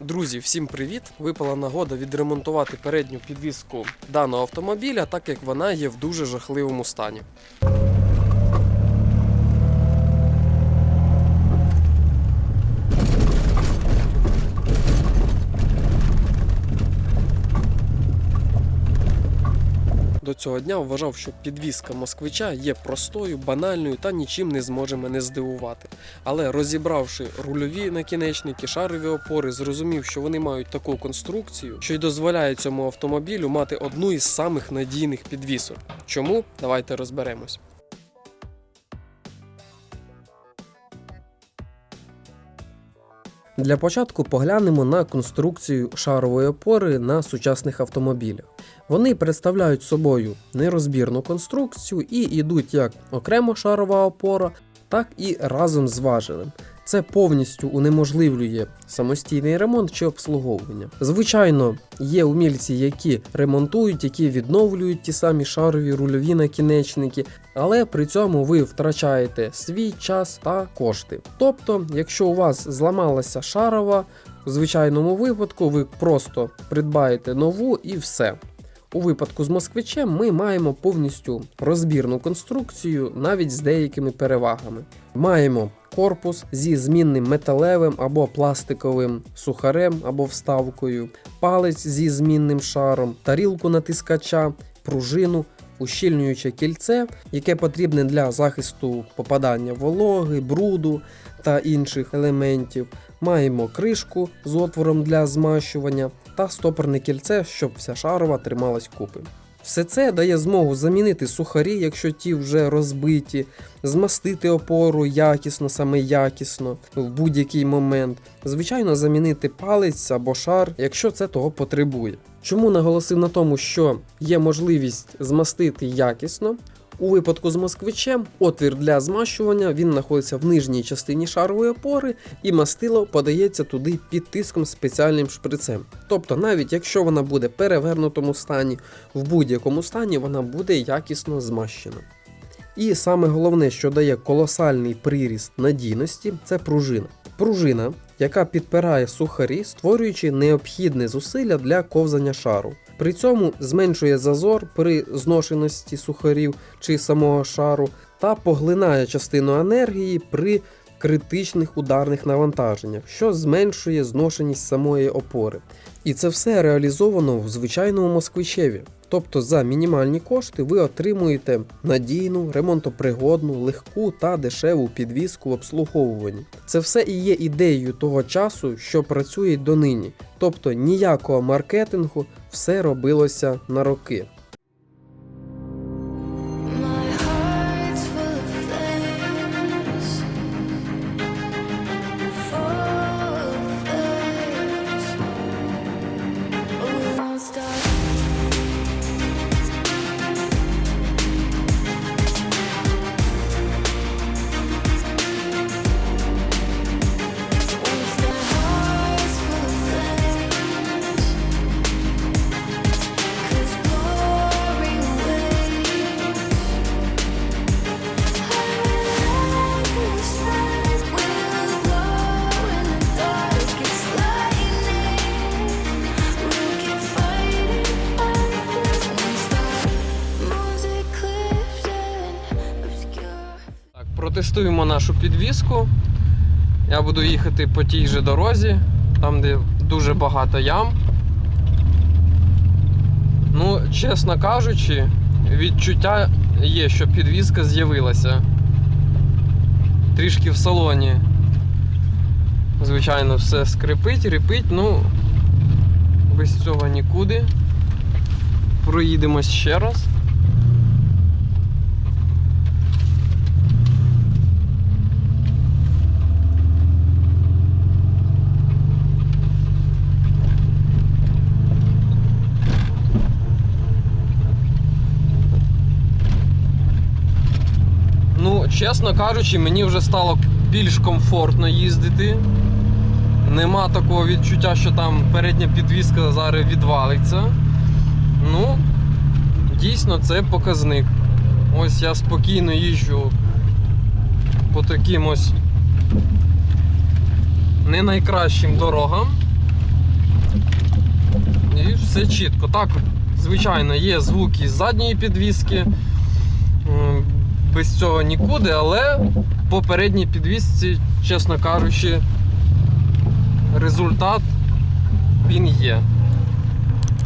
Друзі, всім привіт! Випала нагода відремонтувати передню підвіску даного автомобіля, так як вона є в дуже жахливому стані. До цього дня вважав, що підвізка москвича є простою, банальною та нічим не зможе мене здивувати. Але розібравши рульові накінечники, шарові опори, зрозумів, що вони мають таку конструкцію, що й дозволяє цьому автомобілю мати одну із самих надійних підвісок. Чому? Давайте розберемось. Для початку поглянемо на конструкцію шарової опори на сучасних автомобілях. Вони представляють собою нерозбірну конструкцію і йдуть як окремо шарова опора, так і разом з важелем. Це повністю унеможливлює самостійний ремонт чи обслуговування. Звичайно, є умільці, які ремонтують, які відновлюють ті самі шарові рульові накінечники, але при цьому ви втрачаєте свій час та кошти. Тобто, якщо у вас зламалася шарова, у звичайному випадку ви просто придбаєте нову і все. У випадку з москвичем ми маємо повністю розбірну конструкцію навіть з деякими перевагами. Маємо корпус зі змінним металевим або пластиковим сухарем або вставкою, палець зі змінним шаром, тарілку натискача, пружину, ущільнююче кільце, яке потрібне для захисту попадання вологи, бруду та інших елементів. Маємо кришку з отвором для змащування та стопорне кільце, щоб вся шарова трималась купи. Все це дає змогу замінити сухарі, якщо ті вже розбиті, змастити опору якісно, саме якісно в будь-який момент. Звичайно, замінити палець або шар, якщо це того потребує. Чому наголосив на тому, що є можливість змастити якісно? У випадку з москвичем отвір для змащування він знаходиться в нижній частині шарової опори, і мастило подається туди під тиском спеціальним шприцем. Тобто, навіть якщо вона буде в перевернутому стані, в будь-якому стані вона буде якісно змащена. І саме головне, що дає колосальний приріст надійності, це пружина. Пружина, яка підпирає сухарі, створюючи необхідне зусилля для ковзання шару. При цьому зменшує зазор при зношеності сухарів чи самого шару та поглинає частину енергії при критичних ударних навантаженнях, що зменшує зношеність самої опори. І це все реалізовано в звичайному москвичеві. Тобто за мінімальні кошти ви отримуєте надійну, ремонтопригодну, легку та дешеву підвіску в обслуговуванні. Це все і є ідеєю того часу, що працює донині. Тобто ніякого маркетингу, все робилося на роки. Протестуємо нашу підвіску. Я буду їхати по тій же дорозі, там, де дуже багато ям. Ну, чесно кажучи, відчуття є, що підвізка з'явилася. Трішки в салоні. Звичайно, все скрипить, репить, ну без цього нікуди. Проїдемось ще раз. Ну, чесно кажучи, мені вже стало більш комфортно їздити. Нема такого відчуття, що там передня підвіска зараз відвалиться. Ну, дійсно, це показник. Ось я спокійно їжджу по таким ось не найкращим дорогам. І все чітко. Так, звичайно, є звуки з задньої підвіски. Без цього нікуди, але по передній підвісці, чесно кажучи, результат він є.